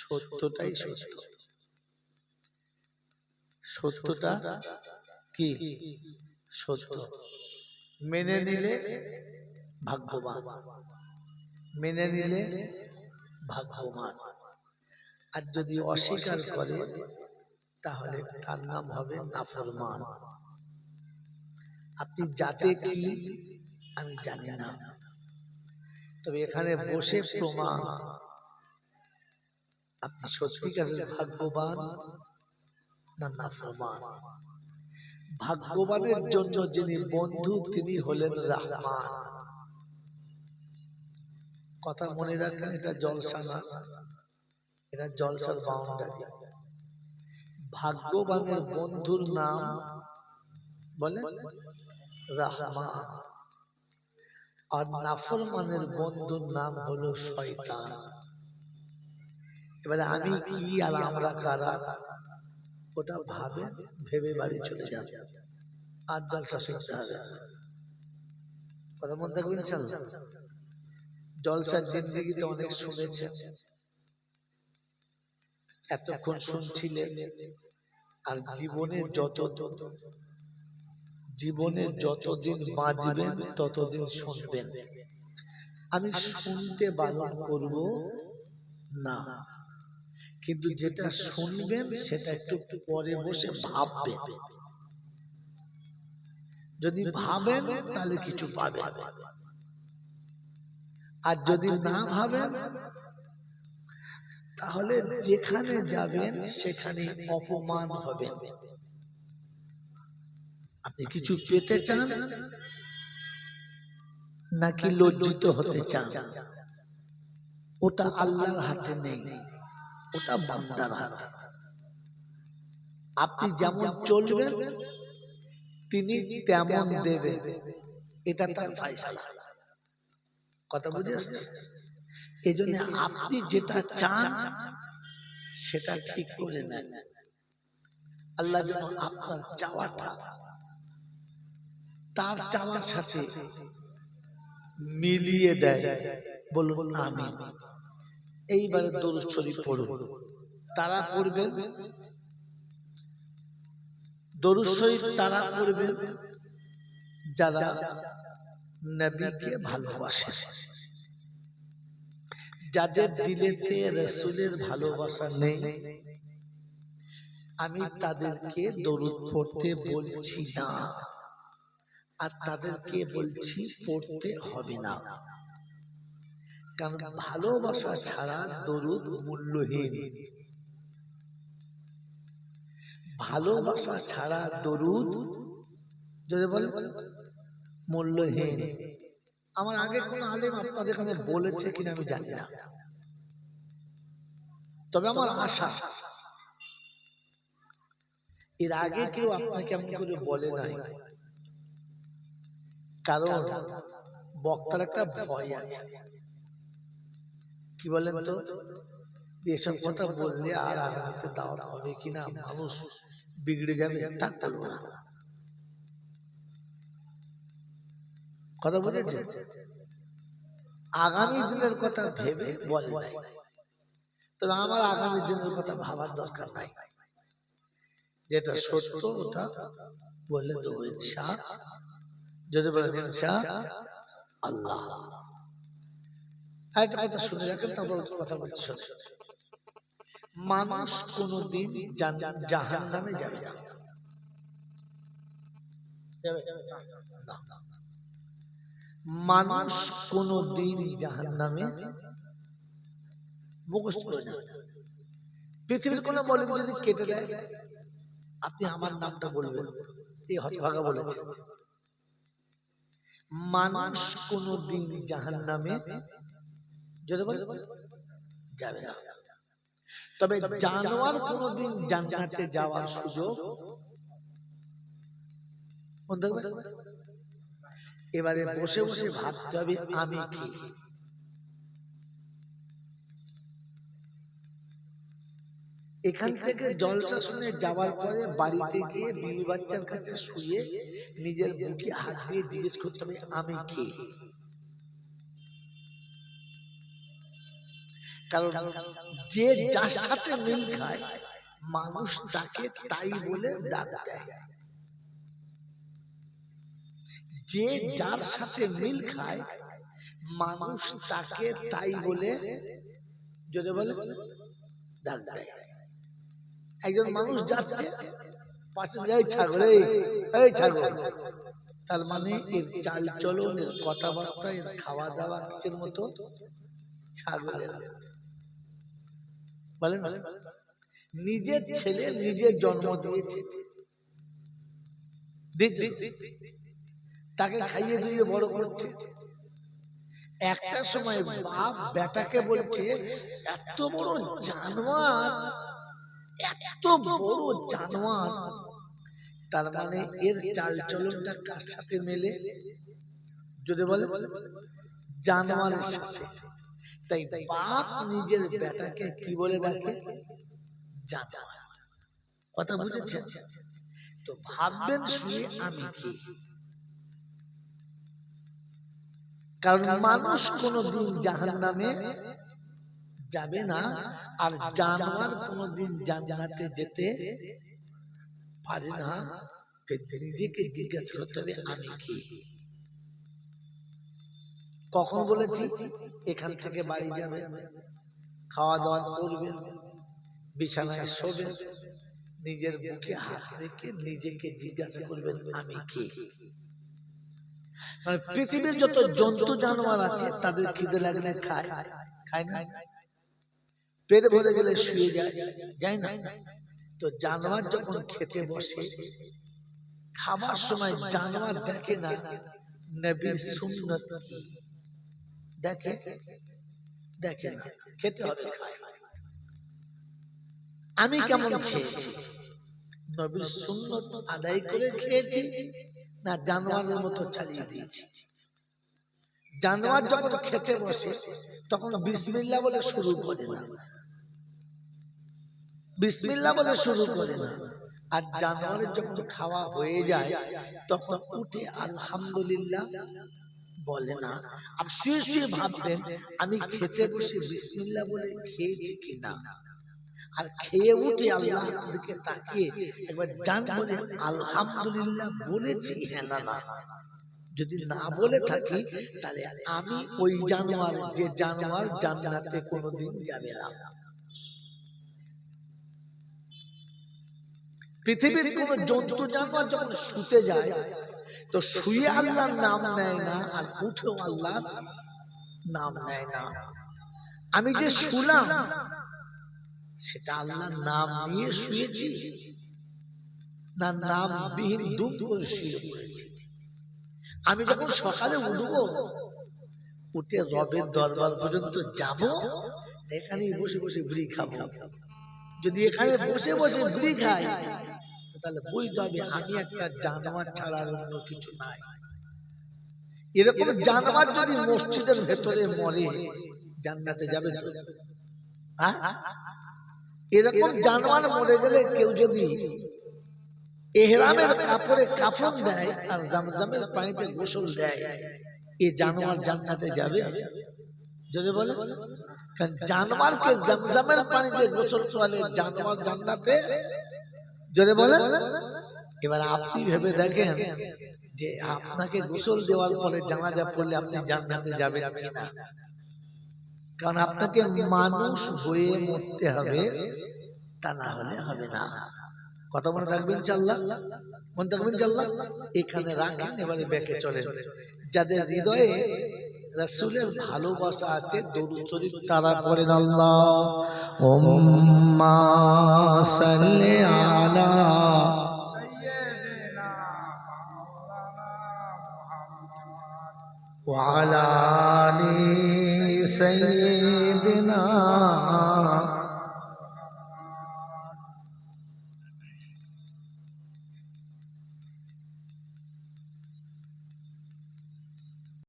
সত্যটাই সত্য সত্যটা কি? সত্য। মেনে নিলে ভাগ্যবান। মেনে নিলে ভাগ্যবান। আর যদি অস্বীকার করে তাহলে তার নাম হবে নাফরমান। আপনি যাতে কি আমি জানি না। তবে এখানে বসে প্রমাণ আপনি সত্যিকারের ভাগ্যবান না নাফরমান? ভাগ্যবানের জন্য যিনি বন্ধু, তিনি হলেন রাহমান। কথা মনে রাখবেন, এটা জলসা না। এটা জলসার বাউন্ডারি। ভাগ্যবানের বন্ধুর নাম বলে রাহমান। আর নাফরমানের বন্ধুর নাম হলো শয়তান। এবারে আমি কি আর আমরা কারা? ওটা ভাবে ভেবে বাড়ি চলে যাবে। আর জলসা শুনতে হবে। কথা মনে থাকবেন জলসার জিন্দিগিতে অনেক শুনেছে। এতক্ষণ শুনছিলেন আর জীবনে যত জীবনে যতদিন বাঁচবেন ততদিন শুনবেন। আমি শুনতে বারণ করব না। কিন্তু যেটা শুনবেন সেটা একটু পরে বসে ভাববেন। যদি ভাবেন তাহলে কিছু পাবেন। আর যদি না ভাবেন তাহলে যেখানে যাবেন সেখানে অপমান হবেন আপনি কিছু পেতে চান? নাকি লজ্জিত হতে চান? ওটা আল্লাহর হাতে নেই। ওটা বান্দার হাতে আপনি যেমন চলবেন তিনি তেমন দেবেন। এটা তার ফাইসালা কথা বুঝে আসছে? এই জন্য আপনি যেটা চান সেটা ঠিক করে নেন। আল্লাহ যেন আপনার চাওয়াটা তার চাওয়ার সাথে মিলিয়ে দেয়। বলুন আমি এইবারে দরুদ শরীফ পড়ুন। তারা পড়বেন দরুদ শরীফ তারা পড়বেন যারা নবীকে ভালোবাসে। যাদের দিলেতে রসুলের ভালোবাসা নেই আমি তাদেরকে দরুদ পড়তে বলছি না। আর তাদেরকে বলছি পড়তে হবে না। কারণ ভালোবাসা ছাড়া দরুদ মূল্যহীন। ভালোবাসা ছাড়া দরুদ, যদি বলে মূল্যহীন। আমার আগে কোন আলেম আপনাদের এখানে বলেছে কিনা আমি জানি না। তবে আমার আশা, এর আগে কেউ আপনাকে এমন করে বলে নাই। কারণ বক্তার একটা ভয় আছে। কি বলেন তো? এসব কথা বললে আর আগামীতে দাওয়াত হবে কিনা মানুষ বিগড়ে যাবে তা বলব না। কথা বুঝেছে? আগামী দিনের কথা ভেবে বলে নাই। তবে আমার আগামী দিনের কথা ভাবার দরকার নাই। যেটা সত্য ওটা বললে দেবো ইনশা যদি বলেন ইনশা আল্লাহ। একটা কথা শুনে রাখেন তারপর কথা বলতে শুনে মানুষ কোনদিন জাহান নামে যাবে না। মানুষ কোনদিন জাহান নামে মুখস্থ করে না। পৃথিবীর কোন মৌলিক যদি কেটে দেয় আপনি আমার নামটা বলবেন। এই হতভাগা বলেছে মানুষ কোনদিন জাহান নামে বলে যাবে না। তবে জানোয়ার কোনদিন জান্নাতে যাওয়ার সুযোগ এবারে বসে বসে ভাবতে হবে আমি কি? এখান থেকে জলসা শুনে যাওয়ার পরে বাড়িতে গিয়ে বিবি বাচ্চার কাছে শুয়ে নিজের বুকে হাত দিয়ে জিজ্ঞেস করতে হবে আমি কে? কারণ যে যার সাথে মিল খায়, মানুষ তাকে তাই বলে ডাক দেয়। যে যার সাথে মিল খায়, মানুষ তাকে তাই বলে, যদি বলে, ডাক দেয়। একজন মানুষ যাচ্ছে, পাশে যায় ছাগল, এই ছাগল। তার মানে এর চাল চলন, এর কথাবার্তা, এর খাওয়া দাওয়া কিছুর মতো? ছাগলের। বলেন নিজের ছেলে নিজে জন্ম দিয়েছে। তাকে খাইয়ে দিয়ে বড় করছে। একটা সময় বাপ বেটাকে বলছে, এত বড় জানোয়ার, এত বড় জানোয়ার। তার মানে এর চাল চলনটা কার সাথে মেলে? যদি বলে, জানোয়ারের সাথে। তাই বাপ নিজের বেটাকে কি বলে ডাকে? কথা বুঝেছেন? তো ভাববেন শুয়ে আমি কি? কারণ মানুষ কোনোদিন জাহান নামে যাবে না, আর জানোয়ার কোনোদিন জান্নাতে যেতে পারে না। নিজেকে জিজ্ঞাসা করতে হবে, আমি কি? কখন বলেছি? এখান থেকে বাড়ি যাবে। খাওয়া দাওয়া করবেন বিছানায় শোবেন নিজের বুকে হাত রেখে নিজেকে জিজ্ঞাসা করবেন, আমি কি? মানে পৃথিবীর যত জন্তু জানোয়ার আছে, তাদের খিদে লাগলে খায়। খায় না? পেট ভরে গেলে শুয়ে যায়। যায় না? তো জানোয়ার যখন খেতে বসে, খাবার সময় জানোয়ার দেখে না, নবীর সুন্নত কি? দেখে দেখে না খেতে হবে খায় আমি কেমন খেয়েছি? নবীর সুন্নত আদায় করে খেয়েছি না জানোয়ারের মতো চালিয়ে দিয়েছি? জানোয়ার যখন খেতে বসে তখন বিসমিল্লা বলে শুরু করে না। বিসমিল্লা বলে শুরু করে না। আর জানোয়ারের যখন খাওয়া হয়ে যায় তখন উঠে আলহামদুলিল্লাহ বলে না। আর শুয়ে শুয়ে ভাববেন আমি খেতে বসে বিসমিল্লা বলে খেয়েছি কিনা? আর খেয়ে উঠে আল্লাহ দিকে তাকিয়ে একবার জান বলে আলহামদুলিল্লাহ বলেছি হ্যাঁ না না। যদি না বলে থাকি তাহলে আমি ওই জানোয়ার যে জানোয়ার জান্নাতে কোনোদিন যাবে না। পৃথিবীর কোন জন্তু জানোয়ার যখন শুতে যায় তো শুয়ে আল্লাহর নাম নেয় না আর উঠেও আল্লাহর নাম নেয় না। আমি যে শুলাম, সেটা আল্লাহর নাম নিয়ে শুয়েছি না নাম বিহীন শুয়ে পড়েছি। আমি যখন সকালে উঠবো, উঠে রবের দরবার পর্যন্ত যাব, এখানেই বসে বসে বিড়ি খাব। যদি এখানে বসে বসে বিড়ি খাই তাহলে বুঝতে হবে আমি একটা জানোয়ার ছাড়া অন্য কিছু নাই। এরকম জানোয়ার যদি মসজিদের ভেতরে মরে জান্নাতে যাবে? এরকম জানোয়ার মরে গেলে কেউ যদি এহরামের কাপড়ে কাফন দেয় আর জামজামের পানিতে গোসল দেয় এ জানোয়ার জান্নাতে যাবে? যদি বলে? কারণ জানোয়ারকে জামজামের পানিতে গোসল করালে জানোয়ার জান্নাতে যদি বলে এবার আপনি ভেবে দেখেন যে আপনাকে গোসল দেওয়ার পরে জানাজা পড়লে আপনি জান্নাতে যাবেন কিনা। কারণ আপনাকে মানুষ হয়ে মরতে হবে তা না হলে হবে না। কথা মনে থাকবেন চাল্লা মনে থাকবেন চাল্লা এখানে রাখেন এবারে ব্যাকে চলে যাদের হৃদয়ে রাসূলের ভালোবাসা আছে দরুদ শরীফ তারা পড়েন আল্লাহ উম্মা সাল্লি আলা وعلى آل سيدنا